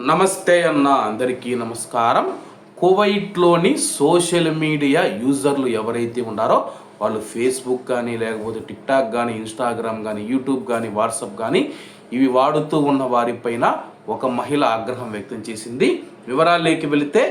నమస్తే అన్న అందరికీ నమస్కారం. కువైట్లోని సోషల్ మీడియా యూజర్లు ఎవరైతే ఉన్నారో వాళ్ళు ఫేస్బుక్ కానీ లేకపోతే టిక్టాక్ కానీ ఇన్స్టాగ్రామ్ కానీ యూట్యూబ్ కానీ వాట్సాప్ కానీ ఇవి వాడుతూ ఉన్న వారిపైన ఒక మహిళ ఆగ్రహం వ్యక్తం చేసింది. వివరాల్లోకి వెళితే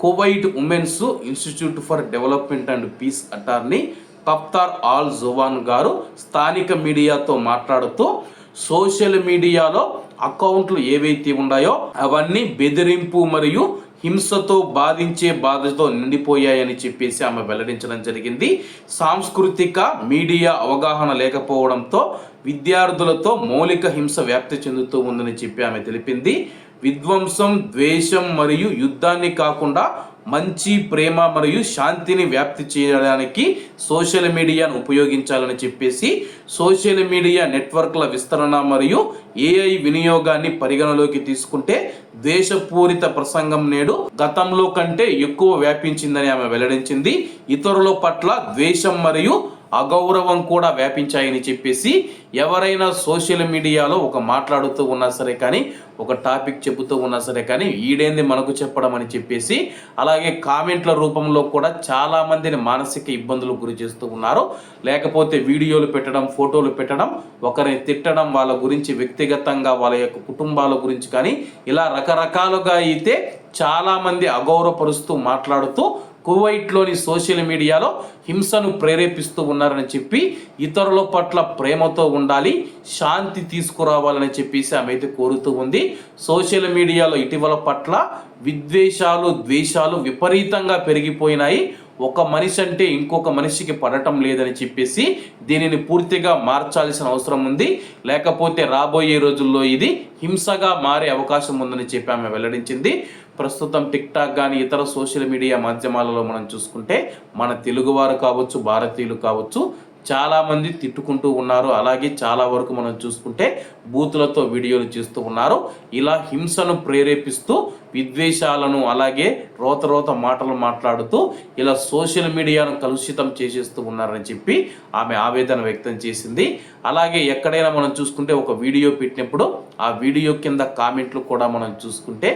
Kuwait women's institute for development and peace attorney కప్తార్ all Juan గారు స్థానిక మీడియాతో మాట్లాడుతూ సోషల్ మీడియాలో అకౌంట్లు ఏవైతే ఉన్నాయో అవన్నీ బెదిరింపు మరియు హింసతో బాధించే బాధతో నిండిపోయాయని చెప్పేసి ఆమె వెల్లడించడం జరిగింది. సాంస్కృతిక మీడియా అవగాహన లేకపోవడంతో విద్యార్థులతో మౌలిక హింస వ్యాప్తి చెందుతూ ఉందని చెప్పి ఆమె తెలిపింది. విధ్వంసం ద్వేషం మరియు యుద్ధాన్ని కాకుండా మంచి ప్రేమ మరియు శాంతిని వ్యాప్తి చేయడానికి సోషల్ మీడియాను ఉపయోగించాలని చెప్పేసి సోషల్ మీడియా నెట్వర్క్ల విస్తరణ మరియు ఏఐ వినియోగాన్ని పరిగణలోకి తీసుకుంటే ద్వేషపూరిత ప్రసంగం నేడు గతంలో కంటే ఎక్కువ వ్యాపించిందని ఆమె వెల్లడించింది. ఇతరుల పట్ల ద్వేషం మరియు అగౌరవం కూడా వ్యాపించాయని చెప్పేసి ఎవరైనా సోషల్ మీడియాలో ఒక మాట్లాడుతూ ఉన్నా సరే కానీ ఒక టాపిక్ చెబుతూ ఉన్నా సరే కానీ ఈడేంది మనకు చెప్పడం అని చెప్పేసి అలాగే కామెంట్ల రూపంలో కూడా చాలా మందిని మానసిక ఇబ్బందులు గురి చేస్తూ ఉన్నారు. లేకపోతే వీడియోలు పెట్టడం ఫోటోలు పెట్టడం ఒకరిని తిట్టడం వాళ్ళ గురించి వ్యక్తిగతంగా వాళ్ళ యొక్క కుటుంబాల గురించి కానీ ఇలా రకరకాలుగా అయితే చాలామంది అగౌరవపరుస్తూ మాట్లాడుతూ కువైట్లోని సోషల్ మీడియాలో హింసను ప్రేరేపిస్తూ ఉన్నారని చెప్పి ఇతరుల పట్ల ప్రేమతో ఉండాలి శాంతి తీసుకురావాలని చెప్పేసి ఆమె అయితే కోరుతూ ఉంది. సోషల్ మీడియాలో ఇటీవల పట్ల విద్వేషాలు ద్వేషాలు విపరీతంగా పెరిగిపోయినాయి. ఒక మనిషి అంటే ఇంకొక మనిషికి పడటం లేదని చెప్పేసి దీనిని పూర్తిగా మార్చాల్సిన అవసరం ఉంది. లేకపోతే రాబోయే రోజుల్లో ఇది హింసగా మారే అవకాశం ఉందని చెప్పి ఆమె వెల్లడించింది. ప్రస్తుతం టిక్ టాక్ కానీ ఇతర సోషల్ మీడియా మాధ్యమాలలో మనం చూసుకుంటే మన తెలుగువారు కావచ్చు భారతీయులు కావచ్చు చాలామంది తిట్టుకుంటూ ఉన్నారు. అలాగే చాలా వరకు మనం చూసుకుంటే బూతులతో వీడియోలు చేస్తూ ఉన్నారు. ఇలా హింసను ప్రేరేపిస్తూ విద్వేషాలను అలాగే రోత రోత మాటలు మాట్లాడుతూ ఇలా సోషల్ మీడియాను కలుషితం చేసేస్తూ ఉన్నారని చెప్పి ఆమె ఆవేదన వ్యక్తం చేసింది. అలాగే ఎక్కడైనా మనం చూసుకుంటే ఒక వీడియో పెట్టినప్పుడు ఆ వీడియో కింద కామెంట్లు కూడా మనం చూసుకుంటే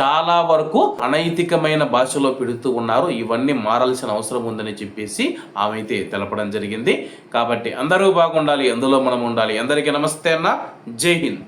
చాలా వరకు అనైతికమైన భాషలో పెడుతూ ఉన్నారు. ఇవన్నీ మారాల్సిన అవసరం ఉందని చెప్పేసి ఆమె అయితే తెలపడం జరిగింది. కాబట్టి అందరూ బాగుండాలి అందులో మనం ఉండాలి. అందరికీ నమస్తే అన్న. జై హింద్.